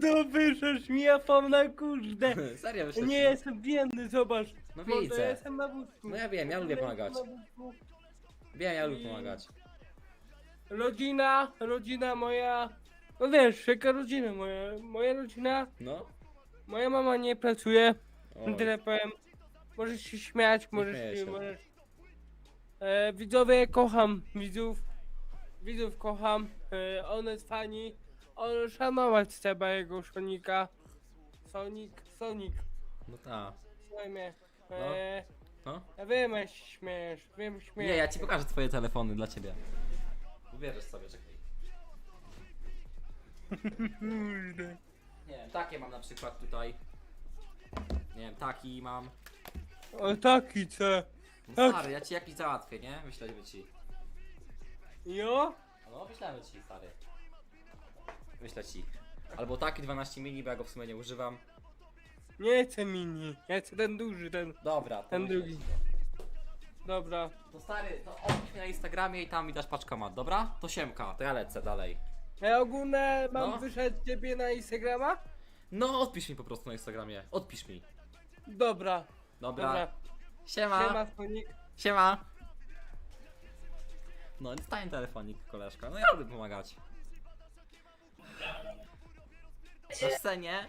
mordowy, żeś mi japał na kurde. Serio, myślę, Nie jestem biedny, zobacz. No Mordo, widzę. Ja jestem na wózku. No ja wiem, ja lubię Jestem pomagać. na wózku. Wiem, ja lubię pomagać. Rodzina, rodzina moja. No wiesz, jaka rodzina moja? Moja rodzina, No. moja mama nie pracuje. Tyle powiem. Możesz się śmiać, możesz śmieję się, się. możesz. E, widzowie kocham widzów. Widzów kocham. E, one jest fani. On szanować trzeba jego Sonika. Sonic, Sonic. No tak. Słuchaj mnie. E, No. ja wiem, jak się śmiejesz. Wiem, śmiejesz. Nie, ja ci pokażę twoje telefony dla ciebie. Ubierzesz sobie, czekaj. Nie wiem, takie mam na przykład tutaj. Nie wiem, taki mam. O taki co? No Tak. stary, ja ci jakiś załatwię, nie? Wyślemy ci. Jo? No, wyślemy ci, stary. Wyślę ci. Albo taki 12 mini, bo ja go w sumie nie używam. Nie chcę mini. Ja chcę ten duży, ten. Dobra, to Ten drugi. ci. Dobra. To stary, to odpisz mnie na Instagramie i tam mi dasz paczkomat, dobra? To siemka, to ja lecę dalej. Ja ogólnie mam No. wyszedł ciebie na Instagrama? No, odpisz mi po prostu na Instagramie. Odpisz mi. Dobra. Dobra. Dobra. Siema. Siema, Sonic. Siema. No, dostałem telefonik, koleżka. No ja lubię pomagać. Na scenie